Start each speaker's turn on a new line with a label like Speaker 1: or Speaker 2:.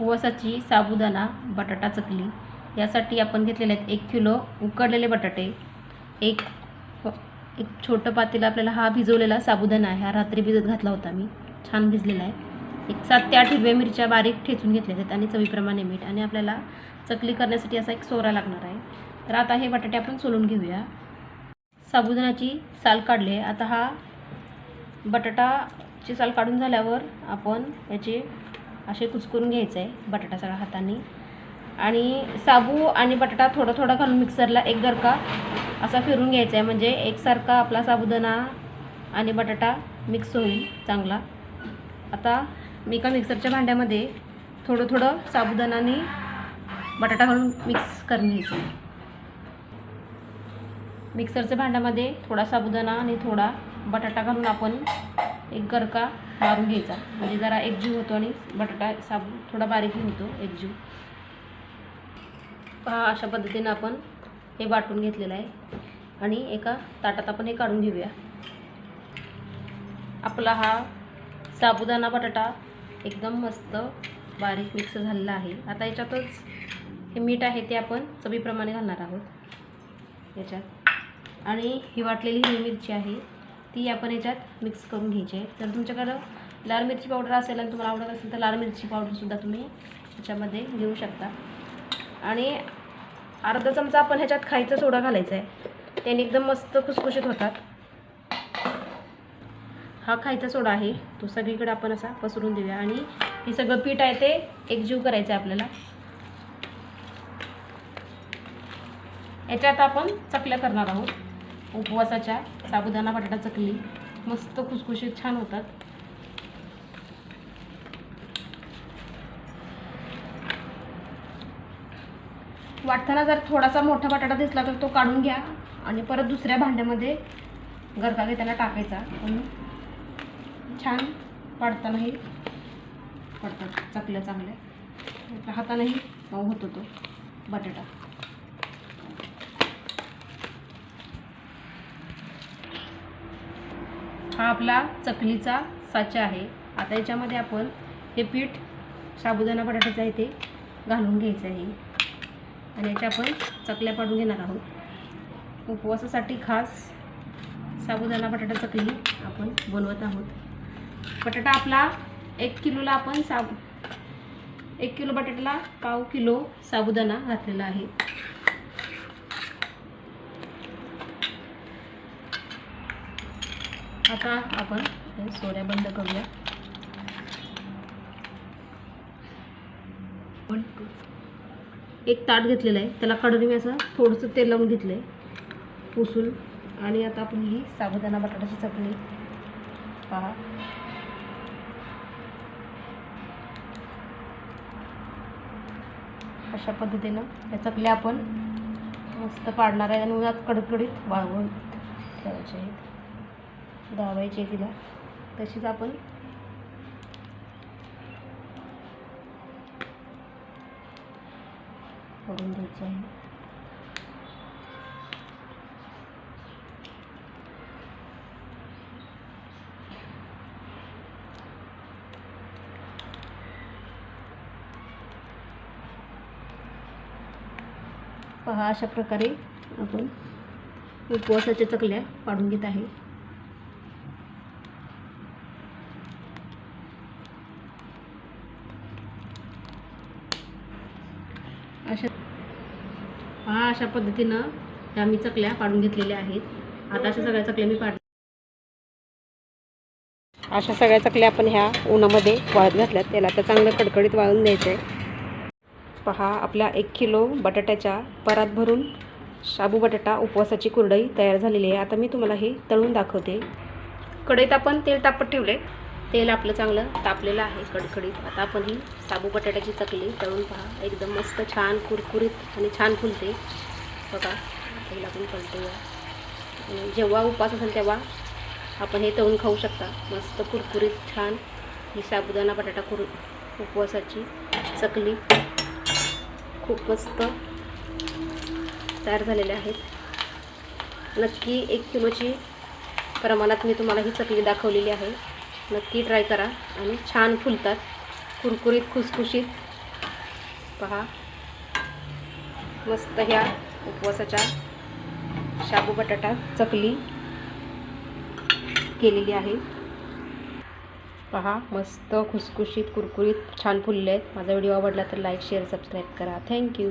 Speaker 1: उपवासाची साबुदाणा बटाटा चकली यासाठी आपण घेतलेले आहेत एक किलो उकडलेले बटाटे एक एक छोटं पातेलं आपल्याला हा भिजवलेला साबुदाणा आहे. हा रात्री भिजत घातला होता मी. छान भिजलेला आहे. एक सात ते आठ हिरव्या मिरच्या बारीक ठेचून घेतल्या आहेत आणि चवीप्रमाणे मीठ आणि आपल्याला चकली करण्यासाठी असा एक सोरा लागणार आहे. तर आता हे बटाटे आपण सोलून घेऊया. साबुदाण्याची साल काढली आहे. आता हा बटाटाची साल काढून झाल्यावर आपण याचे असे कुचकरून घ्यायचं आहे बटाटा सगळा हाताने. आणि साबू आणि बटाटा थोडा थोडा घालून मिक्सरला एक गरका असा फिरून घ्यायचा आहे म्हणजे एकसारखा आपला साबुदाणा आणि बटाटा मिक्स होईल चांगला. आता मी एका मिक्सरच्या भांड्यामध्ये थोडं थोडं साबुदाणाने बटाटा घालून मिक्स करून घ्यायचं. आहे मिक्सरच्या भांड्यामध्ये थोडा साबुदाणा आणि थोडा बटाटा घालून आपण एक गरका मारून घ्यायचा. म्हणजे जरा एकजीव होतो आणि बटाटा साबू थोडा बारीकही होतो एकजीव. पहा अशा पद्धतीनं आपण हे वाटून घेतलेलं आहे. आणि एका ताटात आपण हे काढून घेऊया. आपला हा साबुदाणा बटाटा एकदम मस्त बारीक मिक्स झालेला आहे. आता याच्यातच हे मीठ आहे ते आपण चवीप्रमाणे घालणार आहोत. याच्यात. आणि ही वाटलेली हिरवी मिरची आहे ती आपण याच्यात मिक्स करून घ्यायची आहे. तर तुमच्याकडं लाल मिरची पावडर असेल आणि तुम्हाला आवडत असेल तर लाल मिरची पावडरसुद्धा तुम्ही ह्याच्यामध्ये घेऊ शकता. आणि अर्धा चमचा आपण ह्याच्यात खायचा सोडा घालायचा आहे त्याने एकदम मस्त खुसखुशीत होतात. हा खायचा सोडा आहे. तो सगळीकडे आपण असा पसरून देऊया. आणि हे सगळं पीठ आहे ते एकजीव करायचं आहे आपल्याला. याच्यात आपण चकल्या करणार आहोत. उपवासाच्या साबुदाणा बटाटा चकली. मस्त खुसखुशीत छान होतात. वाटताना जर थोडासा मोठा बटाटा दिसला तर तो काढून घ्या आणि परत दुसऱ्या भांड्यामध्ये गरका घेताना टाकायचा. पण छान पडतानाही पडतात चकल्या चांगल्या. राहतानाही हातानेही मऊ होतो तो बटाटा. हा आपला चकलीचा साचा आहे. आता याच्यामध्ये आपण हे पीठ साबुदाणा बटाट्याचं आहे ते घालून घ्यायचं आहे. आणि याच्या आपण चकल्या पाडून घेणार आहोत. उपवासासाठी खास साबुदाणा बटाटा चकली आपण बनवत आहोत. बटाटा आपला एक किलोला आपण साब एक किलो बटाट्याला पाव किलो साबुदाणा घातलेला आहे. आता आपण सोऱ्या बंद करूया. एक ताट घेतलेलं आहे. त्याला कडून मी असं थोडंसं तेल लावून घेतलं आहे पुसून. आणि आता आपण ही साबुदाणा बटाट्याची चटणी पहा. अशा पद्धतीनं या चकल्या आपण मस्त पाडणार आहे आणि उन्हात कडकडीत वाळवून ठेवायचे आहेत. दाबायची आहे तिला. तशीच आपण करून द्यायची आहे. पहा अशा प्रकारे आपण उपवासाच्या चकल्या पाडून घेत आहे. अशा पहा अशा पद्धतीनं ह्या मी चकल्या पाडून घेतलेल्या आहेत. आता अशा सगळ्या चकल्या मी पाड अशा सगळ्या चकल्या आपण ह्या उन्हामध्ये वाळत घातल्यात. त्याला तर चांगलं कडकडीत वाळून द्यायचं आहे पहा आपल्या एक किलो बटाट्याच्या परात भरून शाबू बटाटा उपवासाची कुरडई तयार झालेली आहे. आता मी तुम्हाला हे तळून दाखवते. कढईत आपण तेल तापत ठेवले तेल आपलं चांगलं तापलेलं आहे कडकडीत. आता आपण ही साबू बटाट्याची चकली तळून पहा. एकदम मस्त छान कुरकुरीत आणि छान फुलते. बघा तेल आपण तळतोया. आणि जेव्हा उपवास असेल तेव्हा आपण हे तळून खाऊ शकता. मस्त कुरकुरीत छान ही साबुदाणा बटाटा कुर उपवासाची चकली. खूप मस्त तयार झालेल्या आहेत. नक्की एक किलोची प्रमाणात मी तुम्हाला ही चकली दाखवलेली आहे. नक्की ट्राय करा. आणि छान फुलतात. कुरकुरीत खुसखुशीत. पहा. मस्त ह्या उपवासाच्या शाबू बटाटा चकली केलेली आहे. पहा मस्त खुसखुशीत कुरकुरीत छान फुलले आहेत माझा व्हिडिओ आवडला तर लाईक शेअर सबस्क्राईब करा. Thank you